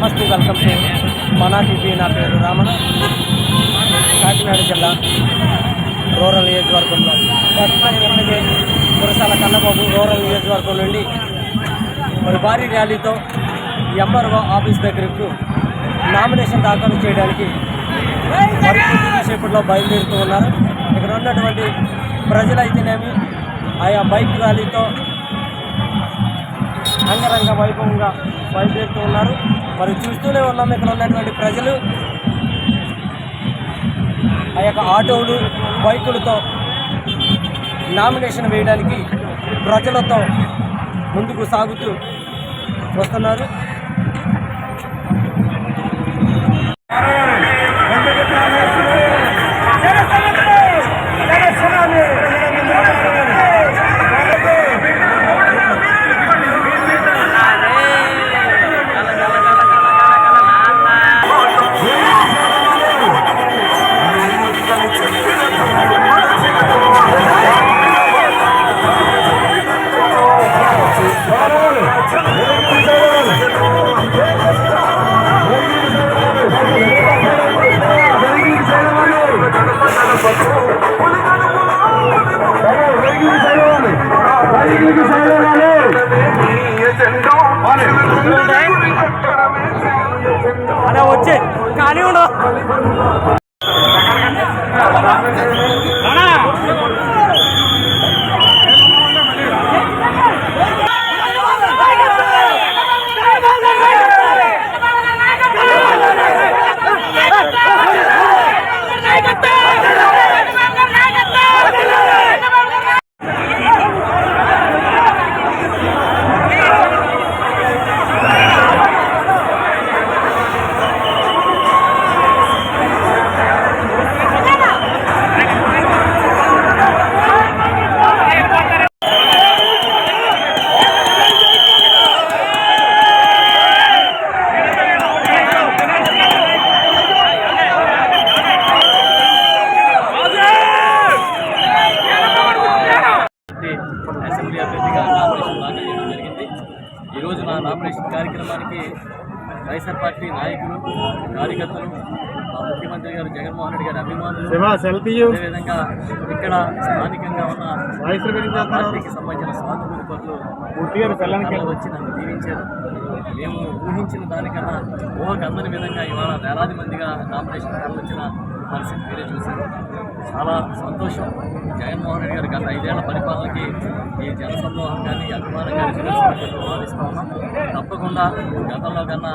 నమస్తే welcome to మనా TV నా పేరు రామణ కాకినాడ జిల్లా రూరల్ నియోజకవర్గంలో. ప్రస్తుతం ఎమ్మెల్యే కురసాల కన్నబాబు రూరల్ నియోజకవర్గం నుండి మరి భారీ ర్యాలీతో ఎంఆర్ఓ ఆఫీస్ దగ్గరకు నామినేషన్ దాఖలు చేయడానికి సేపట్లో బయలుదేరుతూ ఉన్నారు. ఇక్కడ ఉన్నటువంటి ప్రజలైతేనేమి ఆయా బైక్ ర్యాలీతో అంగరంగ వైభవంగా బయలుదేరుతూ ఉన్నారు. మరి చూస్తూనే ఉన్నాం ఇక్కడ ఉన్నటువంటి ప్రజలు. ఆ యొక్క ఆటోలు బైకులతో నామినేషన్ వేయడానికి ప్రజలతో ముందుకు సాగుతూ వస్తున్నారు. ఈరోజు నా నామినేషన్ కార్యక్రమానికి వైఎస్ఆర్ పార్టీ నాయకులు కార్యకర్తలు ముఖ్యమంత్రి గారు జగన్మోహన్ రెడ్డి గారి అభిమానులు అదేవిధంగా ఇక్కడ స్థానికంగా ఉన్న పార్టీకి సంబంధించిన సానుభూతి పనులు వచ్చి నన్ను దీవించారు మేము ఊహించిన దానికన్నా ఊహకు అందని విధంగా ఇవాళ వేలాది మందిగా నామినేషన్ వచ్చిన పరిస్థితి మీరే చూశారు. చాలా సంతోషం. జగన్మోహన్ రెడ్డి గారు గత ఐదేళ్ళ పరిపాలనకి ఈ జనసమూహం కానీ అభిమానం కానీ నిరసనలు భావిస్తూ ఉన్నాం. తప్పకుండా గతంలో కన్నా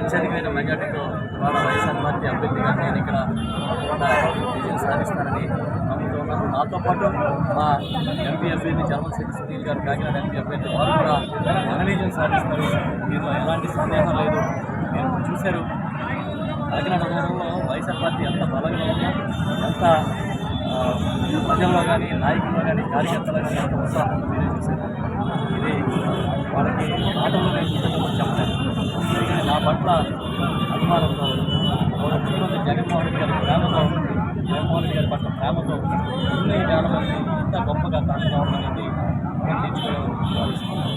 అత్యధికమైన మెజార్టీతో వాళ్ళ వైఎస్ఆర్ పార్టీ అభ్యర్థిగా నేను ఇక్కడ తప్పకుండా విజయం సాధిస్తానని నమ్ముతున్నాను నాతో పాటు మా ఎంపీ అభ్యర్థి జర్మన్ శెట్టి సునీల్ గారు కాకినాడ ఎంపీ అభ్యర్థి వారు కూడా ఘనవిజయం సాధిస్తారు. దీనిలో ఎలాంటి సందేహం లేదు. మీరు చూశారు. కాకినాడ నగరంలో వైఎస్ఆర్ పార్టీ ఎంత బలంగా ఉన్నా ఎంత ప్రజల్లో కానీ నాయకుల్లో కానీ కార్యకర్తలు కానీ ఎంత ఉత్సాహం మీరే చూశారు ఇది వాళ్ళకి ఆటంలో నేను చూసేటప్పుడు చెప్పలేదు ఎందుకంటే నా పట్ల అభిమానంతో వాళ్ళ ముఖ్యమంత్రి జగన్మోహన్ రెడ్డి గారి ప్రేమతో జగన్మోహన్ రెడ్డి గారి పట్ల ప్రేమతో ఇన్ని వేల మంది ఇంత గొప్పగా తాను కావడం అనేది నేను తీర్చుకోవాలని భావిస్తున్నాను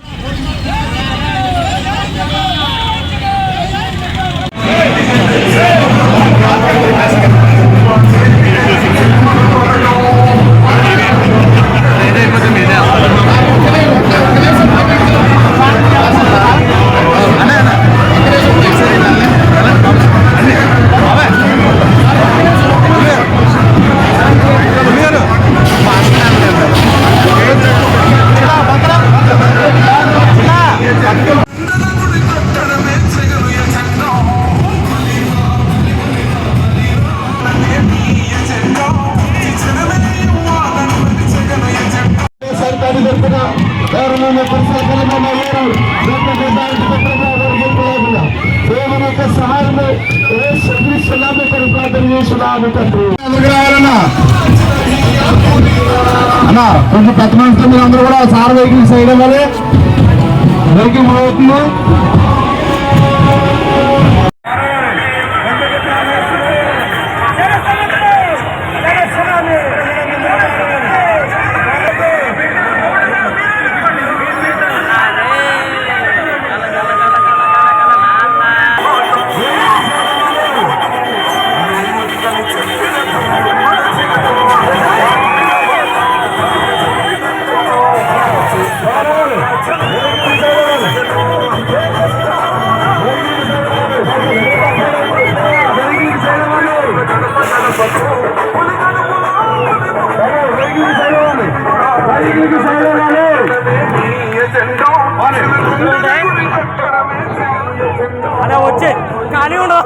గౌరవమైన పురస్కారంలో అయ్యారు దేవుని యొక్క సహాయంలో ఏ శక్తి సునామీ ప్రార్థన చేస్తున్నాము తండ్రి. అన్న కొంచెం పెద్ద మనుషులు మీరు అందరూ కూడా సార్ వెహికల్ సైడ్ ఇవ్వాలి వెహికల్ అవుతుంది వచ్చే ఖాళీ ఉండవు